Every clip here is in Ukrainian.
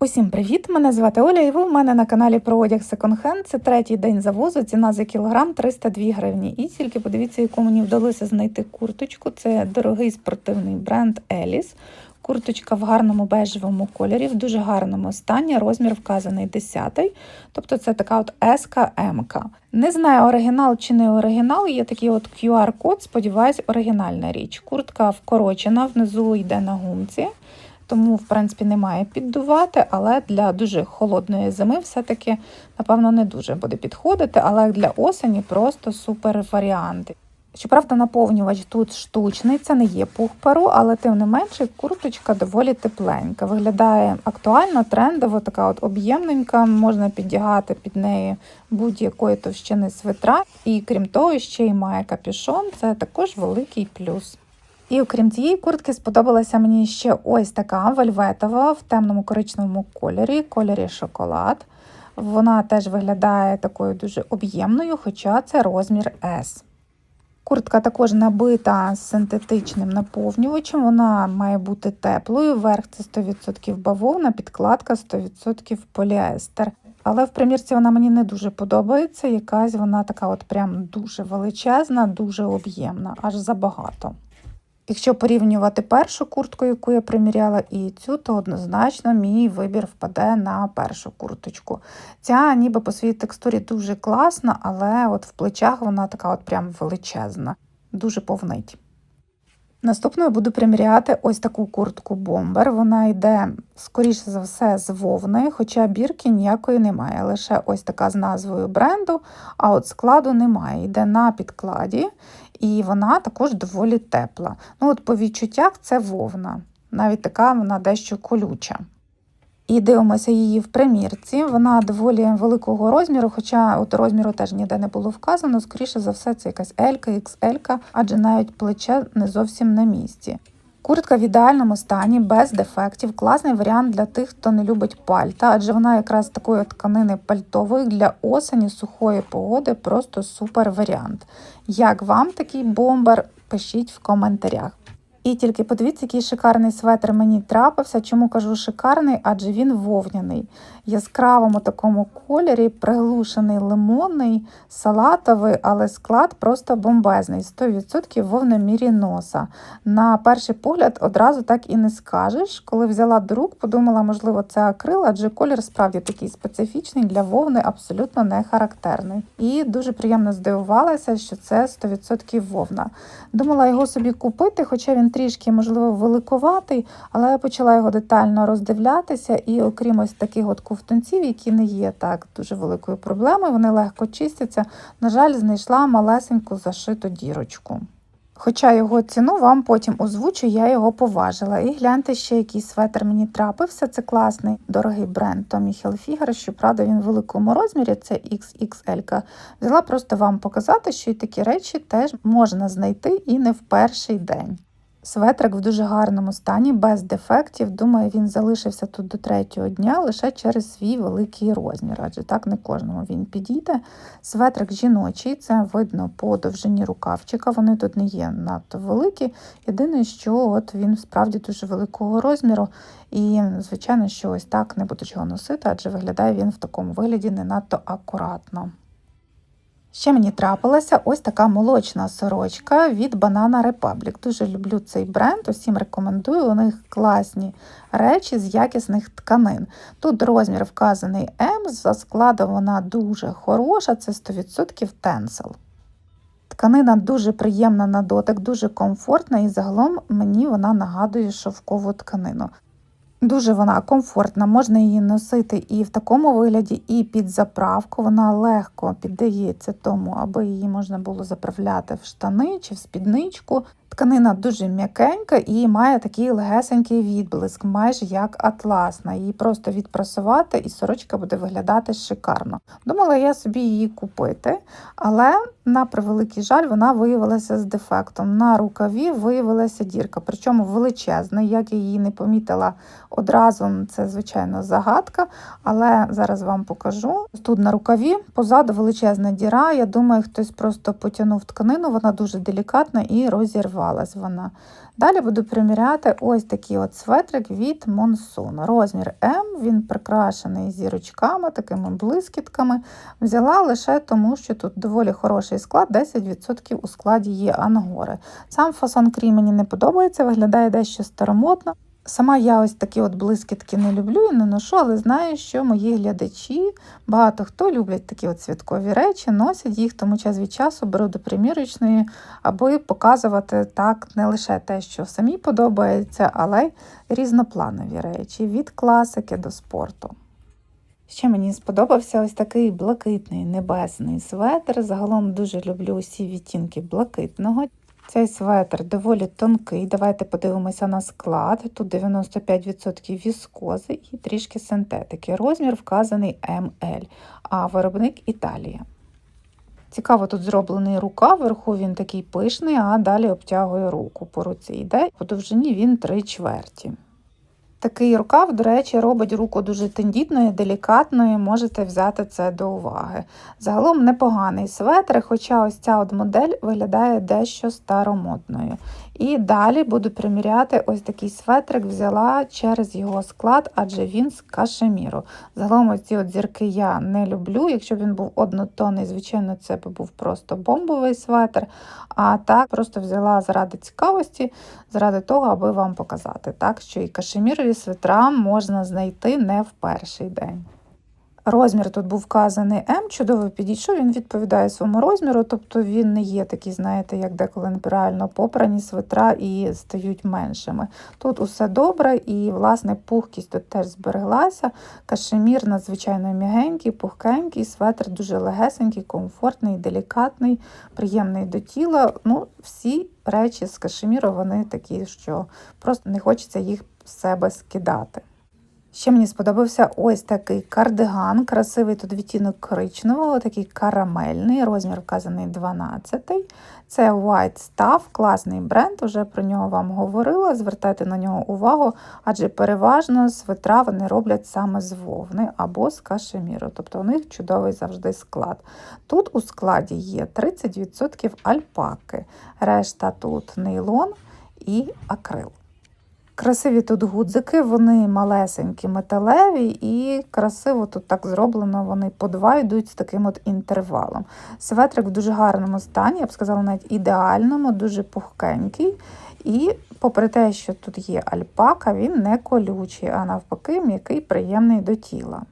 Усім привіт! Мене звати Оля, і ви в мене на каналі про одяг Hand. Це третій день завозу. Ціна за кілограм 302 гривні. І тільки подивіться, яку мені вдалося знайти курточку. Це дорогий спортивний бренд Еліс. Курточка в гарному бежевому кольорі, в дуже гарному стані. Розмір вказаний 10 Тобто це така от МК. Не знаю, оригінал чи не оригінал. Є такий от QR-код. Сподіваюсь, оригінальна річ. Куртка вкорочена, внизу йде на гумці тому, в принципі, немає піддувати, але для дуже холодної зими все-таки, напевно, не дуже буде підходити, але для осені просто супер варіанти. Щоправда, наповнювач тут штучний, це не є пух пару, але тим не менше курточка доволі тепленька. Виглядає актуально, трендово, така от об'ємненька, можна піддягати під неї будь-якої товщини свитра. І крім того, ще й має капюшон, це також великий плюс. І окрім цієї куртки, сподобалася мені ще ось така вельветова в темному коричневому кольорі, кольорі шоколад. Вона теж виглядає такою дуже об'ємною, хоча це розмір S. Куртка також набита синтетичним наповнювачем, вона має бути теплою. Верх це 100% бавовна, підкладка 100% поліестер. Але в примірці вона мені не дуже подобається. Якась вона така от прям дуже величезна, дуже об'ємна, аж забагато. Якщо порівнювати першу куртку, яку я приміряла, і цю, то однозначно мій вибір впаде на першу курточку. Ця ніби по своїй текстурі дуже класна, але от в плечах вона така от прям величезна, дуже повнить. Наступною буду приміряти ось таку куртку бомбер. Вона йде, скоріше за все, з вовни, хоча бірки ніякої немає. Лише ось така з назвою бренду, а от складу немає. Йде на підкладі, і вона також доволі тепла. Ну от По відчуттях це вовна. Навіть така вона дещо колюча. І дивимося її в примірці. Вона доволі великого розміру, хоча от розміру теж ніде не було вказано. Скоріше за все, це якась Елька, XL, адже навіть плече не зовсім на місці. Куртка в ідеальному стані, без дефектів, класний варіант для тих, хто не любить пальта, адже вона якраз такої тканини пальтової для осені сухої погоди просто супер варіант. Як вам такий бомбер? Пишіть в коментарях. І тільки подивіться, який шикарний светр мені трапився. Чому кажу шикарний? Адже він вовняний. Яскравому такому кольорі, приглушений лимонний, салатовий, але склад просто бомбезний. 100% вовна носа. На перший погляд одразу так і не скажеш. Коли взяла до рук, подумала, можливо, це акрил, адже колір справді такий специфічний для вовни, абсолютно не характерний. І дуже приємно здивувалася, що це 100% вовна. Думала його собі купити, хоча він трішки, можливо, великоватий, але я почала його детально роздивлятися, і окрім ось таких от ковтунців, які не є так дуже великою проблемою, вони легко чистяться. На жаль, знайшла малесеньку зашиту дірочку. Хоча його ціну вам потім озвучу, я його поважила. І гляньте ще, який светр мені трапився. Це класний дорогий бренд Tommy Hilfiger, Щоправда, він в великому розмірі, це XXL. Взяла просто вам показати, що і такі речі теж можна знайти і не в перший день. Светрик в дуже гарному стані, без дефектів. Думаю, він залишився тут до третього дня лише через свій великий розмір, адже так не кожному він підійде. Светрик жіночий, це видно по довжині рукавчика. Вони тут не є надто великі. Єдине, що от він справді дуже великого розміру. І, звичайно, що ось так не буду чого носити, адже виглядає він в такому вигляді не надто акуратно. Ще мені трапилася ось така молочна сорочка від Banana Republic. Дуже люблю цей бренд, усім рекомендую. У них класні речі з якісних тканин. Тут розмір вказаний М, за складом вона дуже хороша, це 100% тенсел. Тканина дуже приємна на дотик, дуже комфортна, і загалом мені вона нагадує шовкову тканину. Дуже вона комфортна, можна її носити і в такому вигляді, і під заправку. Вона легко піддається тому, аби її можна було заправляти в штани чи в спідничку. Тканина дуже м'якенька і має такий легесенький відблиск, майже як атласна. Її просто відпрасувати, і сорочка буде виглядати шикарно. Думала я собі її купити, але на превеликий жаль, вона виявилася з дефектом. На рукаві виявилася дірка, причому величезна. Як я її не помітила одразу, це, звичайно, загадка, але зараз вам покажу. Тут на рукаві позаду величезна діра. Я думаю, хтось просто потягнув тканину, вона дуже делікатна і розірвала розірвалась вона. Далі буду приміряти ось такий от светрик від Monsoon. Розмір М, він прикрашений зірочками, такими блискітками. Взяла лише тому, що тут доволі хороший склад, 10% у складі є ангори. Сам фасон крій мені не подобається, виглядає дещо старомодно. Сама я ось такі от блискітки не люблю і не ношу, але знаю, що мої глядачі, багато хто люблять такі от святкові речі, носять їх, тому час від часу беру до примірочної, аби показувати так не лише те, що самі подобається, але й різнопланові речі від класики до спорту. Ще мені сподобався ось такий блакитний небесний светр. Загалом дуже люблю усі відтінки блакитного. Цей светр доволі тонкий. Давайте подивимося на склад. Тут 95% віскози і трішки синтетики. Розмір вказаний ML, а виробник Італія. Цікаво, тут зроблений рука, вверху він такий пишний, а далі обтягує руку по руці. Йде по довжині він 3 чверті. Такий рукав, до речі, робить руку дуже тендітною, делікатною, можете взяти це до уваги. Загалом непоганий светр, хоча ось ця от модель виглядає дещо старомодною. І далі буду приміряти ось такий светрик, взяла через його склад, адже він з кашеміру. Загалом ось ці от зірки я не люблю. Якщо б він був однотонний, звичайно, це б був просто бомбовий светр. А так просто взяла заради цікавості, заради того, аби вам показати, так, що і кашемірові светра можна знайти не в перший день. Розмір тут був вказаний М, чудово підійшов, він відповідає своєму розміру, тобто він не є такий, знаєте, як деколи неправильно попрані свитра і стають меншими. Тут усе добре, і, власне, пухкість тут теж збереглася. Кашемір надзвичайно м'ягенький, пухкенький, светр дуже легесенький, комфортний, делікатний, приємний до тіла. Ну, Всі речі з кашеміру вони такі, що просто не хочеться їх з себе скидати. Ще мені сподобався ось такий кардиган, красивий тут відтінок коричневого, такий карамельний, розмір вказаний 12. Це White Stuff, класний бренд, вже про нього вам говорила. Звертайте на нього увагу, адже переважно свитра вони роблять саме з вовни або з кашеміру, тобто у них чудовий завжди склад. Тут у складі є 30% альпаки, решта тут нейлон і акрил. Красиві тут гудзики, вони малесенькі, металеві, і красиво тут так зроблено, вони по два йдуть з таким от інтервалом. Светрик в дуже гарному стані, я б сказала, навіть ідеальному, дуже пухкенький. І, попри те, що тут є альпака, він не колючий, а навпаки, м'який, приємний до тіла.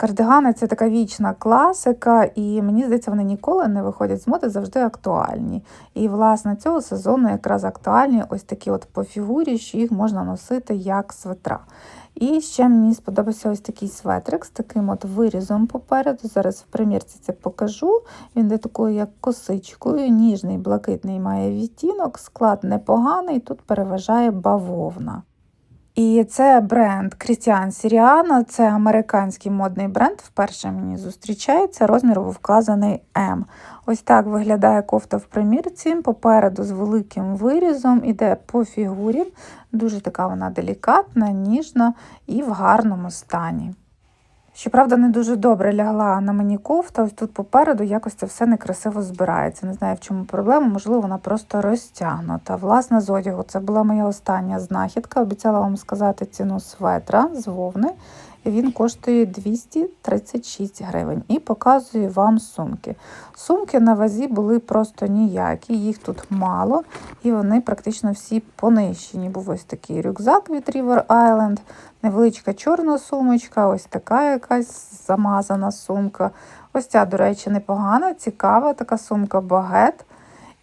Кардигани це така вічна класика, і мені здається, вони ніколи не виходять з моди, завжди актуальні. І, власне, цього сезону якраз актуальні ось такі от по фігурі, що їх можна носити як светра. І ще мені сподобався ось такий светрик з таким от вирізом попереду. Зараз в примірці це покажу. Він де такою, як косичкою, ніжний, блакитний має відтінок, склад непоганий, тут переважає бавовна. І це бренд Крістіан Сіріана, це американський модний бренд. Вперше мені зустрічається. Розмір вказаний М. Ось так виглядає кофта в примірці. Попереду з великим вирізом, іде по фігурі. Дуже така вона делікатна, ніжна і в гарному стані. Щоправда, не дуже добре лягла на мені кофта, ось тут попереду якось це все некрасиво збирається. Не знаю, в чому проблема, можливо, вона просто розтягнута. Власне, з одягу це була моя остання знахідка. Обіцяла вам сказати ціну светра з вовни. Він коштує 236 гривень і показую вам сумки. Сумки на вазі були просто ніякі, їх тут мало, і вони практично всі понищені. Був ось такий рюкзак від River Island, невеличка чорна сумочка, ось така якась замазана сумка. Ось ця, до речі, непогана, цікава така сумка багет.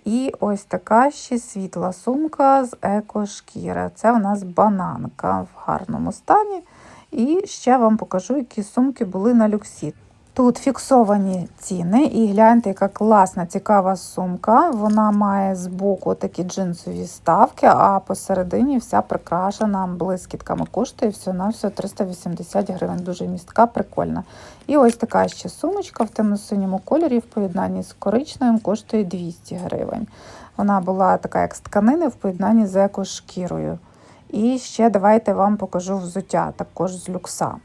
І ось така ще світла сумка з екошкіри. Це у нас бананка в гарному стані. І ще вам покажу, які сумки були на люксі. Тут фіксовані ціни, і гляньте, яка класна, цікава сумка. Вона має збоку такі джинсові ставки, а посередині вся прикрашена блискітками. Коштує на все 380 гривень. Дуже містка, прикольна. І ось така ще сумочка в темно-синьому кольорі в поєднанні з коричневим коштує 200 гривень. Вона була така, як з тканини в поєднанні з екошкірою. І ще давайте вам покажу взуття також з люкса.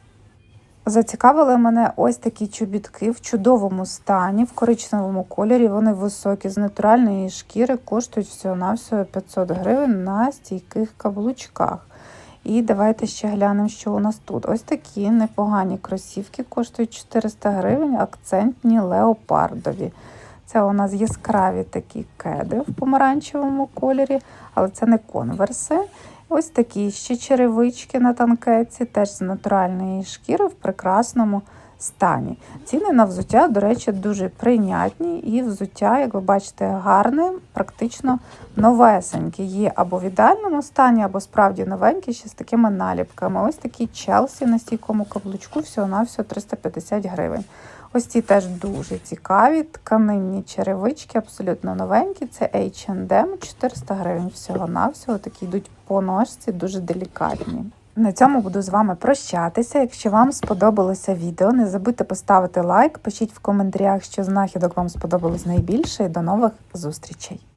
Зацікавили мене ось такі чобітки в чудовому стані, в коричневому кольорі. Вони високі, з натуральної шкіри, коштують всього-навсього 500 гривень на стійких каблучках. І давайте ще глянемо, що у нас тут. Ось такі непогані кросівки коштують 400 гривень, акцентні леопардові. Це у нас яскраві такі кеди в помаранчевому кольорі, але це не конверси. Ось такі ще черевички на танкеці, теж з натуральної шкіри в прекрасному стані. Ціни на взуття, до речі, дуже прийнятні, і взуття, як ви бачите, гарне, практично новесеньке. Є або в ідеальному стані, або справді новенькі, ще з такими наліпками. Ось такі Челсі на стійкому каблучку, всього-навсього 350 гривень. Ось ці теж дуже цікаві, тканинні черевички, абсолютно новенькі. Це H&M, 400 гривень всього-навсього. Такі йдуть по ножці, дуже делікатні. На цьому буду з вами прощатися. Якщо вам сподобалося відео, не забудьте поставити лайк, пишіть в коментарях, що знахідок вам сподобалось найбільше, і до нових зустрічей!